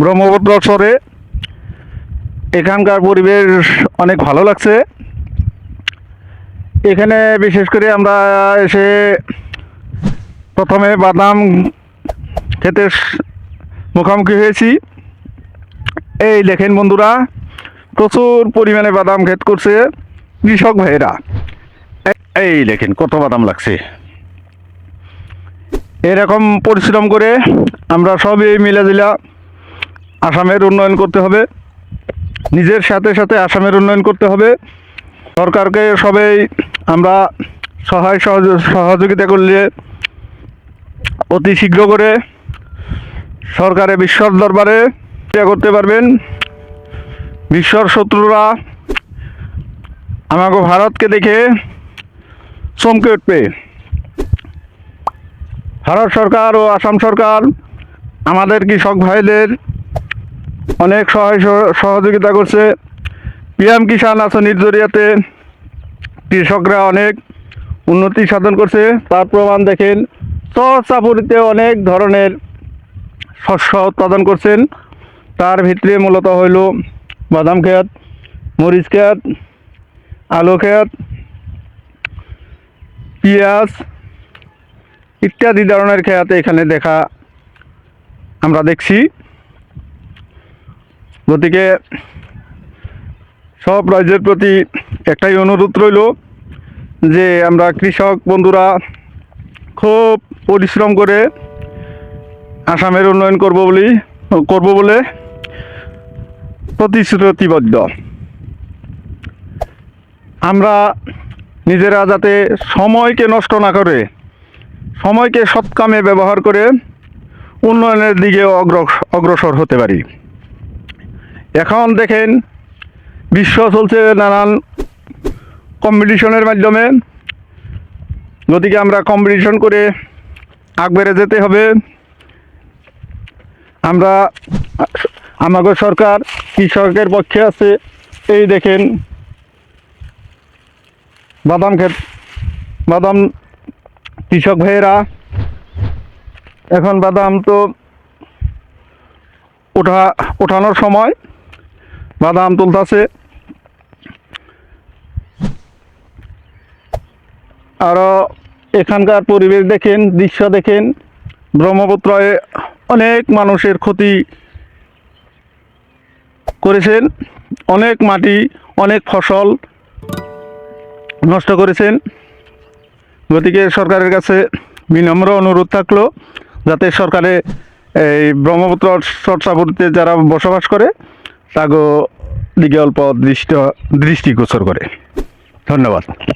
ব্রহ্মপুত্র সরে এখানকার পরিবেশ অনেক ভালো লাগছে। এখানে বিশেষ করে আমরা এসে প্রথমে বাদাম খেতে মুখোমুখি হয়েছি। এই দেখেন বন্ধুরা, প্রচুর পরিমাণে বাদাম ক্ষেত করছে কৃষক ভাইয়েরা। এই দেখেন কত বাদাম লাগছে। এরকম পরিশ্রম করে আমরা সবই মিলাজিলা আসামের উন্নয়ন করতে হবে। নিজের সাথে সাথে আসামের উন্নয়ন করতে হবে। সরকারকে সবাই আমরা সহায় সহযোগিতা করলে অতি শীঘ্র করে সরকারে বিশ্বর দরবারে করতে পারবেন। বিশ্বর শত্রুরা আমাকে ভারতকে দেখে চমকে উঠবে ভারত সরকার ও আসাম সরকার আমাদের কৃষক ভাইদের অনেক সহায় সহ- সহযোগিতা করছে। পিএম কিষাণ আঁচনির জরিয়াতে কৃষকরা অনেক উন্নতি সাধন করছে। তার প্রমাণ দেখেন চাপুরিতে অনেক ধরনের শস্য উৎপাদন করছেন। তার ভিতরে মূলত হইল বাদাম ক্ষেত মরিচ ক্ষেত আলু ক্ষেত পেঁয়াজ ইত্যাদি ধরনের ক্ষেত এখানে দেখা আমরা দেখছি। গতিকে সব রাজ্যের প্রতি একটাই অনুরোধ রইল যে আমরা কৃষক বন্ধুরা খুব পরিশ্রম করে আসামের উন্নয়ন করব বলি, করব বলে প্রতিশ্রুতিবদ্ধ। আমরা নিজেরা যাতে সময়কে নষ্ট না করে, সময়কে সৎ কামে ব্যবহার করে উন্নয়নের দিকে অগ্র অগ্রসর হতে পারি। এখন দেখেন, বিশ্ব চলছে নানান কম্পিটিশনের মাধ্যমে। গতিকে আমরা কম্পিটিশন করে আগ বেড়ে যেতে হবে। আমরা আমাকে সরকার, কৃষকের পক্ষে আছে। এই দেখেন, বাদাম ক্ষেত বাদাম কৃষক ভাইয়েরা, এখন বাদাম তো ওঠা, ওঠানোর সময়। বাদাম তুলতাছে। আরও এখানকার পরিবেশ দেখেন, দৃশ্য দেখেন। ব্রহ্মপুত্রয়ে অনেক মানুষের ক্ষতি করেছেন। অনেক মাটি, অনেক ফসল নষ্ট করেছেন। গতিকে সরকারের কাছে বিনম্র অনুরোধ থাকল যাতে সরকারে এই ব্রহ্মপুত্র চর্চাপুরিতে যারা বসবাস করে তাগো দিকে অল্প দৃষ্ট দৃষ্টিগোচর করে। ধন্যবাদ।